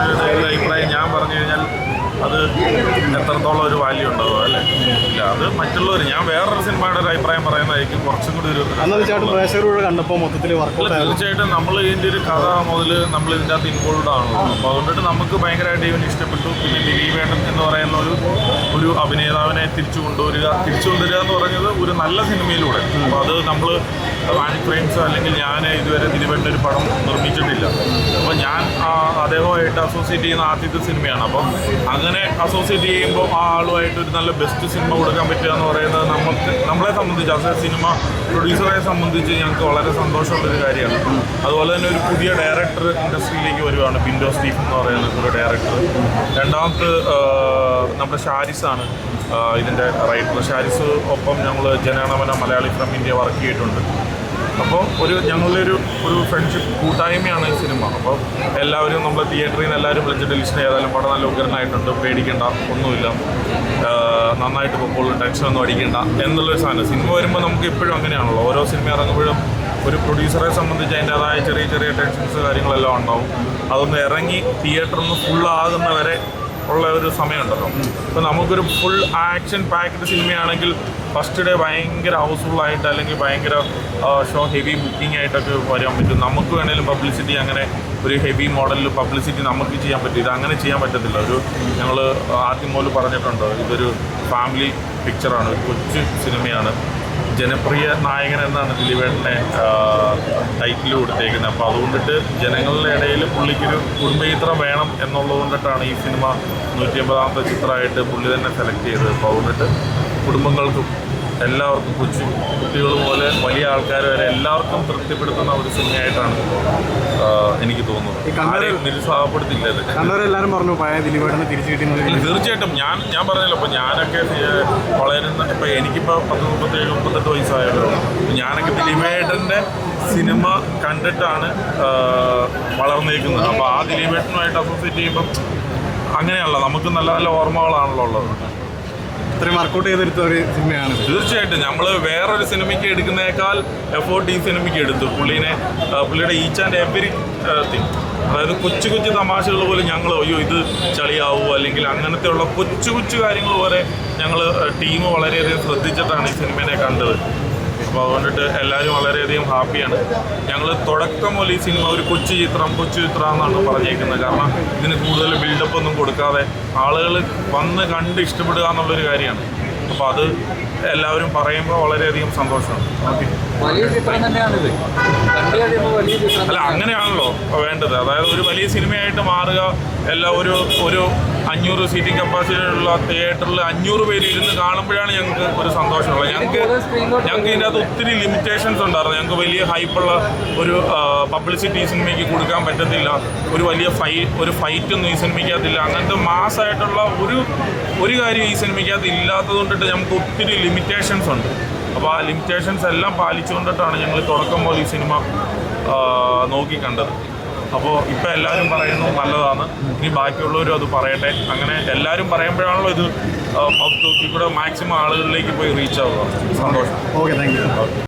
സിനിമയുടെ ഒരു അഭിപ്രായം ഞാൻ പറഞ്ഞു കഴിഞ്ഞാൽ അത് എത്രത്തോളം ഒരു വാല്യൂ ഉണ്ടാവും അല്ലേ? ഇല്ല അത് മറ്റുള്ളവർ ഞാൻ വേറൊരു സിനിമയുടെ ഒരു അഭിപ്രായം പറയുന്നതായിരിക്കും കുറച്ചും കൂടി ഒരു പ്രേക്ഷകരോട് കണ്ടപ്പോൾ മൊത്തത്തിൽ തീർച്ചയായിട്ടും നമ്മൾ ഇതിന്റെ ഒരു കഥ മുതൽ നമ്മൾ ഇതിന്റെ അകത്ത് ഇൻവോൾവ് ആണല്ലോ. അപ്പോൾ അതുകൊണ്ടിട്ട് നമുക്ക് ഭയങ്കരമായിട്ട് ഇവൻ ഇഷ്ടപ്പെട്ടു. പിന്നെ ദിലീപേട്ടൻ എന്ന് പറയുന്ന ഒരു ഒരു അഭിനേതാവിനെ തിരിച്ചു കൊണ്ടുവരിക തിരിച്ചു കൊണ്ടുവരിക എന്ന് പറഞ്ഞത് ഒരു നല്ല സിനിമയിലൂടെ. അപ്പോൾ അത് നമ്മൾ വാനിക് ഫ്രെയിംസ് അല്ലെങ്കിൽ ഞാൻ ഇതുവരെ തിരുവേണ്ട ഒരു പടം നിർമ്മിച്ചിട്ടില്ല. അപ്പോൾ ഞാൻ അദ്ദേഹമായിട്ട് അസോസിയേറ്റ് ചെയ്യുന്ന ആദ്യത്തെ സിനിമയാണ്. അപ്പം അങ്ങനെ അസോസിയേറ്റ് ചെയ്യുമ്പോൾ ആളുമായിട്ട് ഒരു നല്ല ബെസ്റ്റ് സിനിമ കൊടുക്കാൻ പറ്റുക എന്ന് പറയുന്നത് നമുക്ക് നമ്മളെ സംബന്ധിച്ച് അത് സിനിമ പ്രൊഡ്യൂസറെ സംബന്ധിച്ച് ഞങ്ങൾക്ക് വളരെ സന്തോഷമുള്ളൊരു കാര്യമാണ്. അതുപോലെ തന്നെ ഒരു പുതിയ ഡയറക്ടർ ഇൻഡസ്ട്രിയിലേക്ക് വരുവാണ് ബിൻഡോ സ്റ്റീഫ് എന്ന് പറയുന്ന ഒരു ഡയറക്ടർ രണ്ടാമത് നമ്മുടെ ഷാരിസാണ് ഇതിന്റെ റൈറ്റർ ഷാരിസ് ഒപ്പം ഞങ്ങൾ Jana Gana Mana Malayali from India work ചെയ്തിട്ടുണ്ട്. അപ്പോൾ ഒരു ഞങ്ങളുടെ ഒരു ഒരു ഫ്രണ്ട്ഷിപ്പ് കൂട്ടായ്മയാണ് ഈ സിനിമ. അപ്പോൾ എല്ലാവരും നമ്മൾ തിയേറ്ററിൽ നിന്ന് എല്ലാവരും വിളിച്ചിട്ട് ലിസ്റ്റ് ചെയ്താലും പടം നല്ല ഉഗ്രനായിട്ടുണ്ട് പേടിക്കേണ്ട ഒന്നുമില്ല. നന്നായിട്ട് പോകുമ്പോൾ ടെൻഷനൊന്നും അടിക്കേണ്ട എന്നുള്ളൊരു സാധനം. സിനിമ വരുമ്പോൾ നമുക്ക് ഇപ്പോഴും അങ്ങനെയാണല്ലോ. ഓരോ സിനിമ ഇറങ്ങുമ്പോഴും ഒരു പ്രൊഡ്യൂസറെ സംബന്ധിച്ച് അതിന്റെതായ ചെറിയ ചെറിയ ടെൻഷൻസ് കാര്യങ്ങളെല്ലാം ഉണ്ടാവും. അതൊന്ന് ഇറങ്ങി തിയേറ്ററിൽ നിന്ന് ഫുള്ളാകുന്നവരെ ഉള്ള ഒരു സമയമുണ്ടല്ലോ. അപ്പോൾ നമുക്കൊരു ഫുൾ ആക്ഷൻ പാക്ഡ് സിനിമയാണെങ്കിൽ ഫസ്റ്റ് ഡേ ഭയങ്കര ഹൗസ്ഫുള്ളായിട്ട് അല്ലെങ്കിൽ ഭയങ്കര ഷോ ഹെവി ബുക്കിംഗ് ആയിട്ടൊക്കെ വരാൻ പറ്റും. നമുക്ക് വേണേലും പബ്ലിസിറ്റി അങ്ങനെ ഒരു ഹെവി മോഡലിൽ പബ്ലിസിറ്റി നമുക്ക് ചെയ്യാൻ പറ്റും ഇത് അങ്ങനെ ചെയ്യാൻ പറ്റത്തില്ല. ഒരു ഞങ്ങൾ ആദ്യം മുതൽ പറഞ്ഞിട്ടുണ്ട്. ഇതൊരു ഫാമിലി പിക്ചറാണ് കൊച്ചു സിനിമയാണ് ജനപ്രിയ നായകൻ എന്നാണ് ദിലീപേട്ടനെ ടൈറ്റിൽ കൊടുത്തേക്കുന്നത്. അപ്പോൾ അതുകൊണ്ടിട്ട് ജനങ്ങളുടെ ഇടയിൽ പുള്ളിക്കൊരു കുടുംബചിത്രം വേണം എന്നുള്ളത് കൊണ്ടിട്ടാണ് ഈ സിനിമ നൂറ്റി അമ്പതാമത്തെ ചിത്രമായിട്ട് പുള്ളി തന്നെ സെലക്ട് ചെയ്തത്. അപ്പോൾ അതുകൊണ്ടിട്ട് കുടുംബങ്ങൾക്കും എല്ലാവർക്കും കൊച്ചു കുട്ടികൾ പോലെ വലിയ ആൾക്കാർ വരെ എല്ലാവർക്കും തൃപ്തിപ്പെടുത്തുന്ന ഒരു സിനിമയായിട്ടാണ് എനിക്ക് തോന്നുന്നത്. കണ്ണൂർ- ആരെയും നിരുത്സാഹപ്പെടുത്തില്ല ഇത്. പറഞ്ഞു പഴയ തിരിച്ചു തീർച്ചയായിട്ടും. ഞാൻ ഞാൻ പറഞ്ഞല്ലോ. അപ്പോൾ ഞാനൊക്കെ വളരുന്ന ഇപ്പോൾ എനിക്കിപ്പോൾ പത്ത് മുപ്പത്തേഴ് മുപ്പത്തെട്ട് വയസ്സായല്ലോ. ഞാനൊക്കെ ദിലീപേട്ടന്റെ സിനിമ കണ്ടിട്ടാണ് വളർന്നിരിക്കുന്നത് വളർന്നേക്കുന്നത്. അപ്പോൾ ആ ദിലീപേട്ടനുമായിട്ട് അസോസിയേറ്റ് ചെയ്യുമ്പം അങ്ങനെയാണല്ലോ നമുക്ക് നല്ല നല്ല ഓർമ്മകളാണല്ലോ ഉള്ളത്. ഇത്രയും വർക്കൗട്ട് ചെയ്തെടുത്ത ഒരു സിനിമയാണ് തീർച്ചയായിട്ടും. നമ്മൾ വേറൊരു സിനിമയ്ക്ക് എടുക്കുന്നേക്കാൾ എഫോർട്ട് ഈ സിനിമയ്ക്ക് എടുത്തു. പുള്ളീനെ പുള്ളിയുടെ ഈച്ച് ആൻഡ് എവരി തിങ് അതായത് കൊച്ചു കൊച്ചു തമാശകൾ പോലും ഞങ്ങൾ അയ്യോ ഇത് ചളിയാവുമോ അല്ലെങ്കിൽ അങ്ങനത്തെ ഉള്ള കൊച്ചു കൊച്ചു കാര്യങ്ങൾ വരെ ഞങ്ങൾ ടീം വളരെയധികം ശ്രദ്ധിച്ചിട്ടാണ് ഈ സിനിമയെ കണ്ടത്. അപ്പോൾ അതുകൊണ്ടിട്ട് എല്ലാവരും വളരെയധികം ഹാപ്പിയാണ്. ഞങ്ങൾ തുടക്കം മുതൽ ഈ സിനിമ ഒരു കൊച്ചു ചിത്രം കൊച്ചു ചിത്രം എന്നാണ് പറഞ്ഞേക്കുന്നത്. കാരണം ഇതിന് കൂടുതൽ ബിൽഡപ്പ് ഒന്നും കൊടുക്കാതെ ആളുകൾ വന്ന് കണ്ട് ഇഷ്ടപ്പെടുക എന്നുള്ളൊരു കാര്യമാണ്. അപ്പോൾ അത് എല്ലാവരും പറയുമ്പോൾ വളരെയധികം സന്തോഷമാണ്. അല്ല അങ്ങനെയാണല്ലോ വേണ്ടത്. അതായത് ഒരു വലിയ സിനിമയായിട്ട് മാറുക എല്ലാം ഒരു ഒരു അഞ്ഞൂറ് സീറ്റിംഗ് കപ്പാസിറ്റി ഉള്ള തിയേറ്ററിൽ അഞ്ഞൂറ് പേര് ഇരുന്ന് കാണുമ്പോഴാണ് ഞങ്ങൾക്ക് ഒരു സന്തോഷമുള്ളത്. ഞങ്ങൾക്ക് ഞങ്ങൾക്ക് ഇതിന്റെ അകത്ത് ഒത്തിരി ലിമിറ്റേഷൻസ് ഉണ്ടായിരുന്നു. ഞങ്ങൾക്ക് വലിയ ഹൈപ്പുള്ള ഒരു പബ്ലിസിറ്റി സിനിമയ്ക്ക് കൊടുക്കാൻ പറ്റത്തില്ല. ഒരു വലിയ ഫൈ ഒരു ഫൈറ്റൊന്നും ഈ സിനിമയ്ക്കകത്തില്ല അങ്ങനത്തെ മാസമായിട്ടുള്ള ഒരു ഒരു കാര്യം ഈ സിനിമയ്ക്കകത്ത് ഇല്ലാത്തത് കൊണ്ടിട്ട് നമുക്ക് ഒത്തിരി ലിമിറ്റേഷൻസ് ഉണ്ട്. അപ്പോൾ ആ ലിമിറ്റേഷൻസ് എല്ലാം പാലിച്ചുകൊണ്ടിട്ടാണ് ഞങ്ങൾ തുടക്കം പോലെ ഈ സിനിമ നോക്കിക്കണ്ടത് നോക്കി കണ്ടത്. അപ്പോൾ ഇപ്പോൾ എല്ലാവരും പറയുന്നു നല്ലതാണ്. ഇനി ബാക്കിയുള്ളവരും അത് പറയട്ടെ. അങ്ങനെ എല്ലാവരും പറയുമ്പോഴാണല്ലോ ഇത് കൂടെ മാക്സിമം ആളുകളിലേക്ക് പോയി റീച്ച് ആവുക. സന്തോഷം. Okay thank you